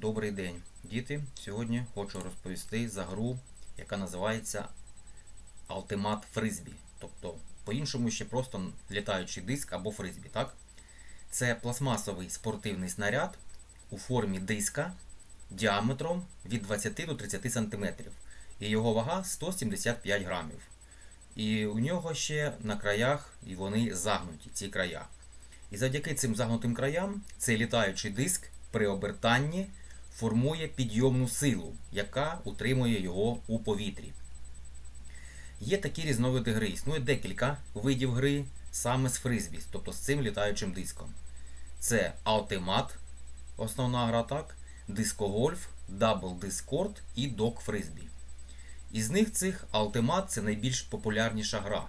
Добрий день, діти. Сьогодні хочу розповісти за гру, яка називається Ultimate Frisbee. Тобто, по-іншому ще просто літаючий диск або фризбі. Так? Це пластмасовий спортивний снаряд у формі диска діаметром від 20 до 30 см. І його вага 175 грамів. І у нього ще на краях і вони загнуті, ці края. І завдяки цим загнутим краям цей літаючий диск при обертанні формує підйомну силу, яка утримує його у повітрі. Є такі різновиди гри. Існує декілька видів гри саме з фризбі, тобто з цим літаючим диском. Це Ultimate, основна гра, так, дискогольф, Discord і Frisbee. Із них цих Ultimate це найбільш популярніша гра.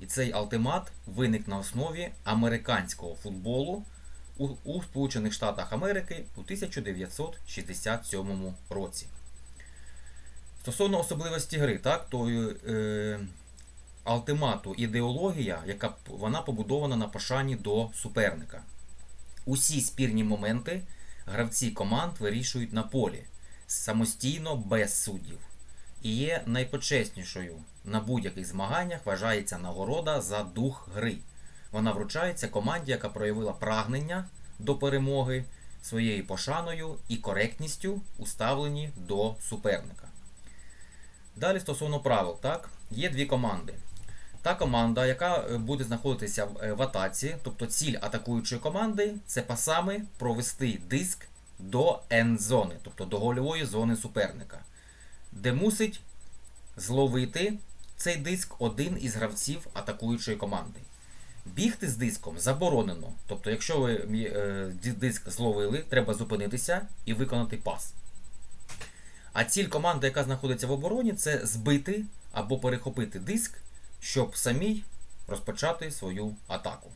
І цей Ultimate виник на основі американського футболу у, у Сполучених Штатах Америки у 1967 році. Стосовно особливості гри, так, то е, Ultimate ідеологія, яка вона побудована на пошані до суперника. Усі спірні моменти гравці команд вирішують на полі самостійно без суддів. І є найпочеснішою на будь-яких змаганнях вважається нагорода за дух гри. Вона вручається команді, яка проявила прагнення до перемоги своєю пошаною і коректністю у ставленні до суперника. Далі стосовно правил, так, є дві команди. Та команда, яка е, буде знаходитися в, е, атаці, тобто ціль атакуючої команди, це пасами провести диск до енд-зони, тобто до гольової зони суперника, де мусить зловити цей диск один із гравців атакуючої команди. Бігти з диском заборонено. Тобто, якщо ви е, диск зловили, треба зупинитися і виконати пас. А ціль команди, яка знаходиться в обороні, це збити або перехопити диск, щоб самій розпочати свою атаку.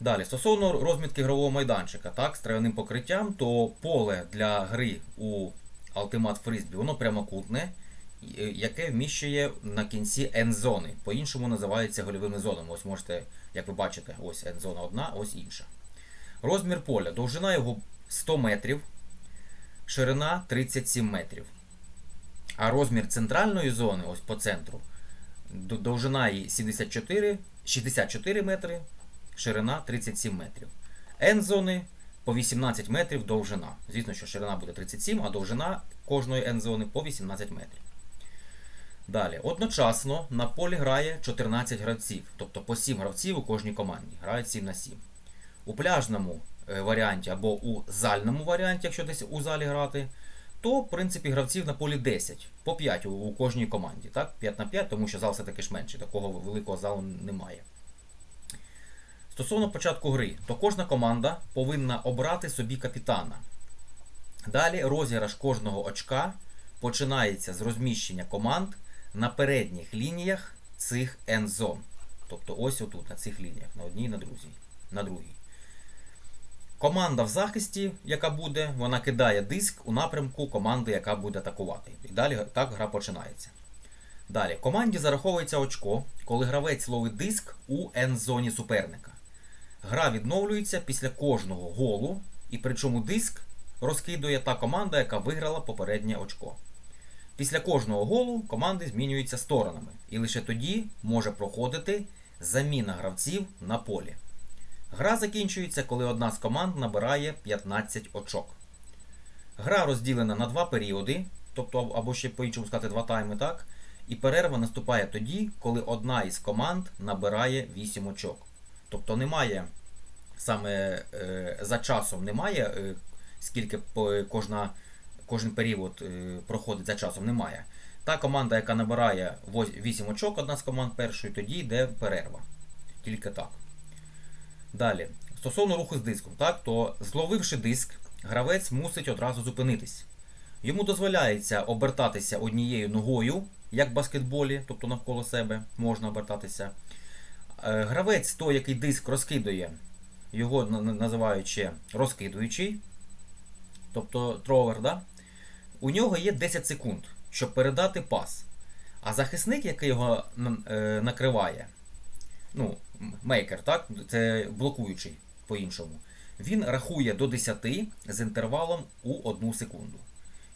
Далі, стосовно розмітки ігрового майданчика, так, з трав'яним покриттям, то поле для гри у Ultimate Frisbee, воно прямокутне, яке вміщує на кінці енд-зони. По-іншому називається гольовими зонами. Ось можете, як ви бачите, ось енд-зона одна, ось інша. Розмір поля. Довжина його 100 метрів, ширина 37 метрів. А розмір центральної зони, ось по центру, довжина її 74, 64 метри, ширина 37 метрів. N-зони по 18 метрів довжина. Звісно, що ширина буде 37, а довжина кожної N-зони по 18 метрів. Далі, одночасно на полі грає 14 гравців, тобто по 7 гравців у кожній команді. Грають 7 на 7. У пляжному е, варіанті або у зальному варіанті, якщо десь у залі грати, то в принципі гравців на полі 10, по 5 у, кожній команді. Так? 5 на 5, тому що зал все-таки ж менший, такого великого залу немає. Стосовно початку гри, то кожна команда повинна обрати собі капітана. Далі розіграш кожного очка починається з розміщення команд на передніх лініях цих енд-зон. Тобто ось отут, на цих лініях, на одній, на другій. На другій. Команда в захисті, яка буде, вона кидає диск у напрямку команди, яка буде атакувати. І далі так гра починається. Далі, команді зараховується очко, коли гравець ловить диск у енд-зоні суперника. Гра відновлюється після кожного голу, і причому диск розкидує та команда, яка виграла попереднє очко. Після кожного голу команди змінюються сторонами, і лише тоді може проходити заміна гравців на полі. Гра закінчується, коли одна з команд набирає 15 очок. Гра розділена на два періоди, тобто або ще по-іншому сказати два тайми, так? І перерва наступає тоді, коли одна із команд набирає 8 очок. Тобто немає саме е, за часом немає, е, скільки кожна, кожен період е, проходить за часом, немає. Та команда, яка набирає 8 очок, одна з команд першої, тоді йде перерва. Тільки так. Далі, стосовно руху з диском, так, то зловивши диск, гравець мусить одразу зупинитись. Йому дозволяється обертатися однією ногою, як в баскетболі, тобто навколо себе можна обертатися. Е, Гравець, той, який диск розкидує, його на- на- називають ще розкидуючий, тобто тровер, да? У нього є 10 секунд, щоб передати пас. А захисник, який його е, накриває, ну, мейкер, так? Це блокуючий по-іншому. Він рахує до 10 з інтервалом у 1 секунду.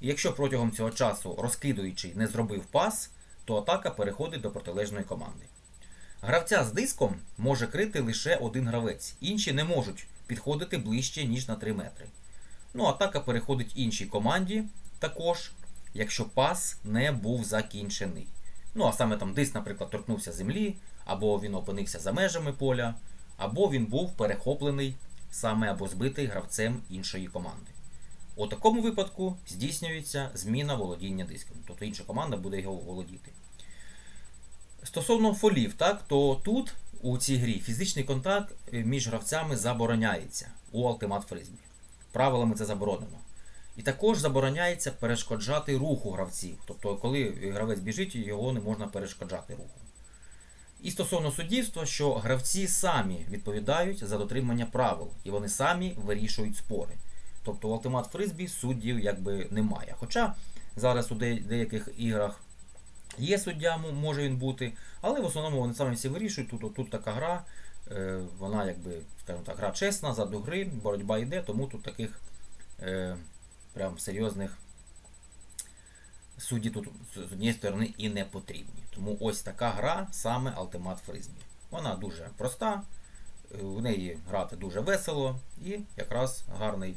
І якщо протягом цього часу розкидуючий не зробив пас, то атака переходить до протилежної команди. Гравця з диском може крити лише один гравець, інші не можуть підходити ближче, ніж на 3 метри. Ну, атака переходить іншій команді також, якщо пас не був закінчений. Ну, а саме там диск, наприклад, торкнувся землі, або він опинився за межами поля, або він був перехоплений саме або збитий гравцем іншої команди. У такому випадку здійснюється зміна володіння диском, тобто інша команда буде його володіти. Стосовно фолів, так, то тут у цій грі фізичний контакт між гравцями забороняється у Ultimate Frisbee. Правилами це заборонено. І також забороняється перешкоджати руху гравців. Тобто, коли гравець біжить, його не можна перешкоджати руху. І стосовно суддівства, що гравці самі відповідають за дотримання правил, і вони самі вирішують спори. Тобто в Ultimate Frisbee суддів якби немає. Хоча зараз у деяких іграх є суддя, може він бути, але в основному вони самі всі вирішують. Тут, тут така гра, е, вона якби, скажімо так, гра чесна, за до гри, боротьба йде, тому тут таких е, прям серйозних судді тут з однієї сторони і не потрібні. Тому ось така гра саме Ultimate Frisbee. Вона дуже проста, е, в неї грати дуже весело і якраз гарний,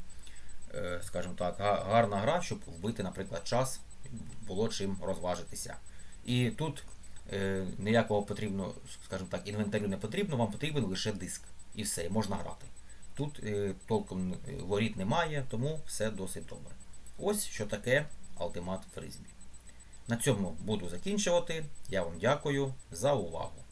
е, скажімо так, гарна гра, щоб вбити, наприклад, час, було чим розважитися. І тут е, ніякого потрібно, скажімо так, інвентарю не потрібно, вам потрібен лише диск. І все, можна грати. Тут е, толком е, воріт немає, тому все досить добре. Ось що таке Ultimate Frisbee. На цьому буду закінчувати. Я вам дякую за увагу.